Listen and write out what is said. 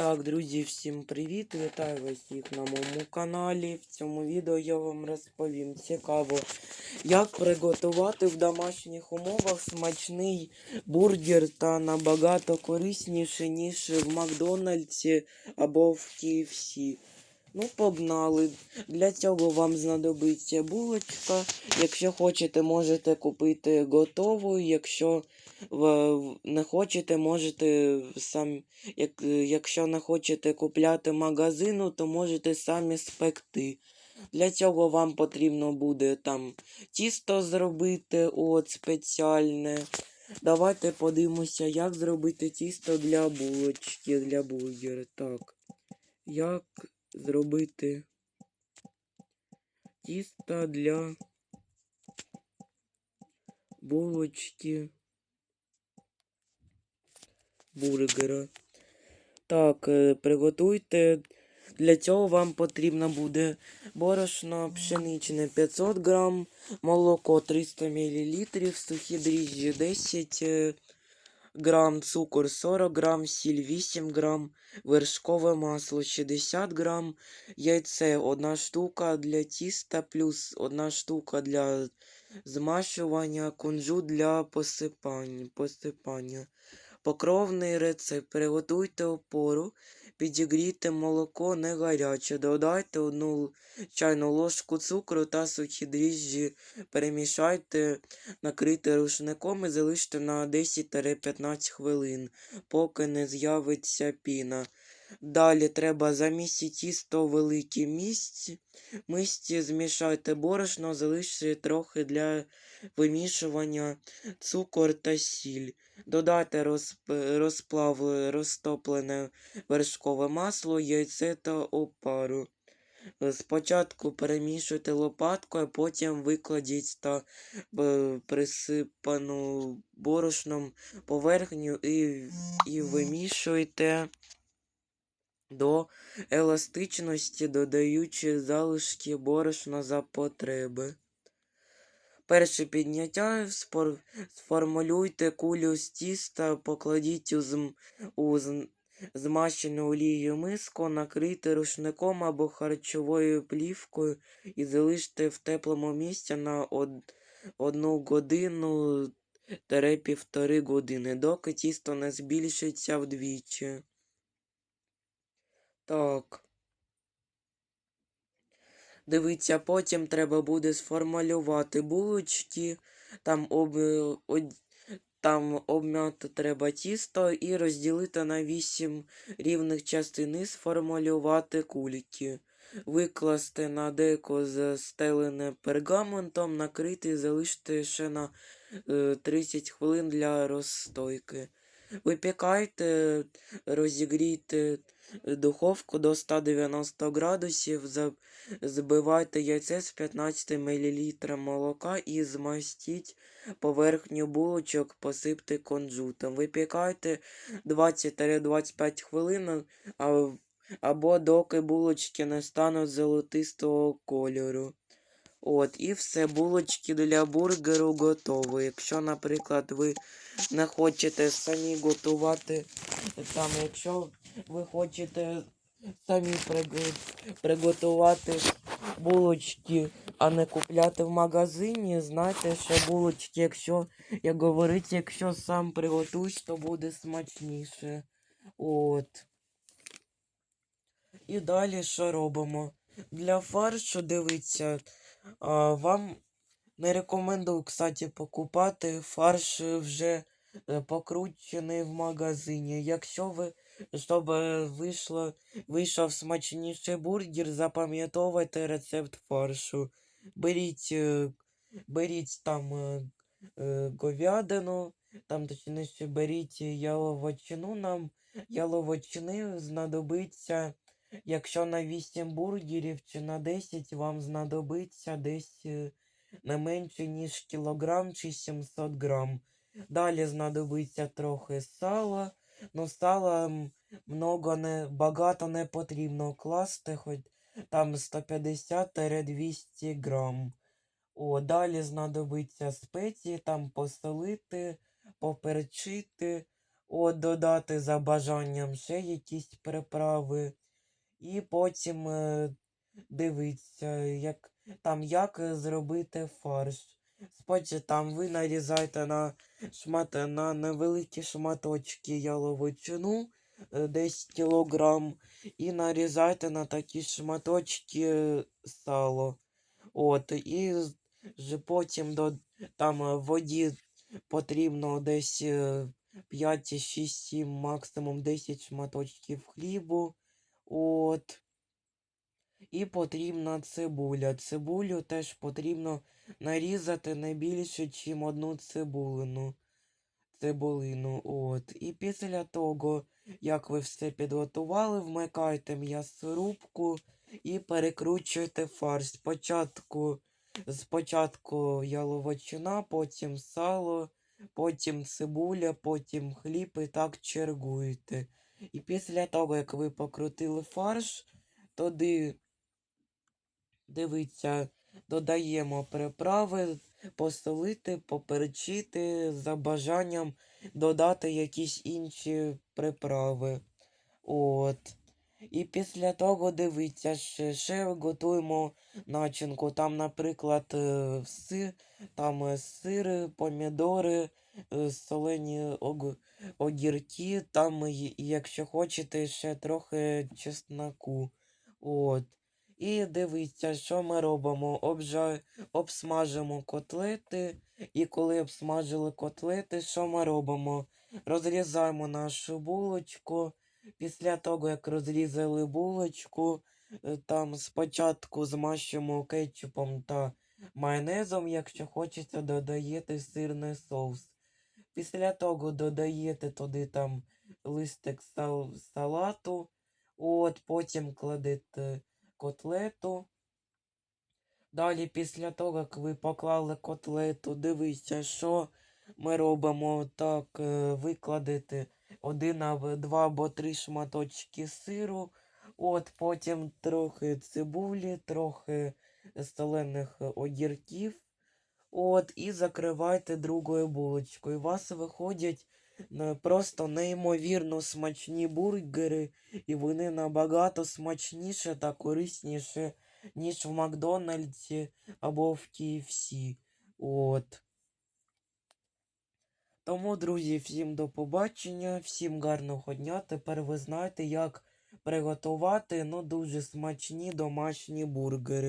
Так, друзі, всім привіт! Вітаю вас всіх на моєму каналі. В цьому відео я вам розповім цікаво, як приготувати в домашніх умовах смачний бургер та набагато корисніше, ніж в Макдональдсі або в KFC. Ну, погнали. Для цього вам знадобиться булочка. Якщо хочете, можете купити готову. Якщо не хочете, можете сам як, якщо не хочете купляти магазину, то можете самі спекти. Для цього вам потрібно буде там тісто зробити, от спеціальне. Давайте подивимося, як зробити тісто для булочки, для бургера. Так. Як зробити тісто для булочки бургера. Так, е, приготуйте. Для цього вам потрібно буде борошно пшеничне 500 грам, молоко 300 мл, сухі дріжджі 10 е, грам, цукор 40 грам, сіль 8 грам, вершкове масло 60 грам, яйце 1 штука для тіста, плюс 1 штука для змащування, кунжут для посипання. посипання. Покровний рецепт. Приготуйте опору, підігрійте молоко не гаряче, додайте одну чайну ложку цукру та сухі дріжджі, перемішайте, накрийте рушником і залиште на 10-15 хвилин, поки не з'явиться піна. Далі треба замісити тісто у великій місці. Мисці змішайте борошно, залиште трохи для вимішування цукор та сіль. Додайте розп- розплав розтоплене вершкове масло, яйце та опару. Спочатку перемішуйте лопаткою, а потім викладіть та присипану борошном поверхню і, і вимішуйте до еластичності, додаючи залишки борошна за потреби. Перше підняття сформулюйте кулю з тіста, покладіть у, зм... у з... змащену олією миску, накрийте рушником або харчовою плівкою і залиште в теплому місці на од... одну годину тере півтори години, доки тісто не збільшиться вдвічі. Так. Дивіться, потім треба буде сформулювати булочки, там, об, од, там обмяти треба тісто і розділити на 8 рівних частин і сформулювати кульки. Викласти на деко застелене пергаментом, накрити і залишити ще на е, 30 хвилин для розстойки. Випікайте, розігрійте духовку до 190 градусів, збивайте яйце з 15 мл молока і змастіть поверхню булочок, посипте кунжутом. Випікайте 20-25 хвилин або доки булочки не стануть золотистого кольору. От, і все, булочки для бургеру готові. Якщо, наприклад, ви не хочете самі готувати, там, якщо ви хочете самі приготувати булочки, а не купляти в магазині, знайте, що булочки, якщо, як говорить, якщо сам приготуєш, то буде смачніше. От. І далі що робимо? Для фаршу, дивіться, а, вам не рекомендую, кстати, покупати фарш е, вже е, покручений в магазині. Якщо ви, щоб вийшло, вийшов смачніший бургер, запам'ятовуйте рецепт фаршу. Беріть, беріть там говядину, там точніше беріть яловичину нам. Яловичини знадобиться, якщо на 8 бургерів чи на 10 вам знадобиться десь е, не менше, ніж кілограм чи 700 грам. Далі знадобиться трохи сала. Ну, сала много не, багато не потрібно класти, хоч там 150-200 грам. О, далі знадобиться спеції, там посолити, поперчити. От додати за бажанням ще якісь приправи. І потім е, дивіться, як, там, як е, зробити фарш. Спочатку там ви нарізаєте на, шмат, на невеликі шматочки яловичину, е, десь кілограм, і нарізайте на такі шматочки сало. От, і потім до, там воді потрібно десь е, 5, 6, 7, максимум 10 шматочків хлібу. От. І потрібна цибуля. Цибулю теж потрібно нарізати не більше, ніж одну цибулину. Цибулину. От. І після того, як ви все підготували, вмикайте м'ясорубку і перекручуйте фарш. Спочатку, спочатку яловичина, потім сало, потім цибуля, потім хліб і так чергуєте. І після того, як ви покрутили фарш, туди дивіться, додаємо приправи, посолити, поперчити, за бажанням додати якісь інші приправи. От. І після того дивіться, ще, готуємо начинку. Там, наприклад, е, си, там е, сири, помідори, е, солені ог, огірки, там, якщо хочете, ще трохи чесноку. От. І дивіться, що ми робимо. Обжа... Обсмажимо котлети. І коли обсмажили котлети, що ми робимо? Розрізаємо нашу булочку. Після того, як розрізали булочку, е, там спочатку змащуємо кетчупом та майонезом, якщо хочете, додаєте сирний соус. Після того додаєте туди там листик сал- салату, от, потім кладете котлету. Далі, після того, як ви поклали котлету, дивіться, що ми робимо. Так, е, викладете один або два або три шматочки сиру. От, потім трохи цибулі, трохи солених огірків. От, і закривайте другою булочкою. У вас виходять е, просто неймовірно смачні бургери, і вони набагато смачніше та корисніше, ніж в Макдональдсі або в KFC. От. Тому, друзі, всім до побачення, всім гарного дня. Тепер ви знаєте, як приготувати ну, дуже смачні домашні бургери.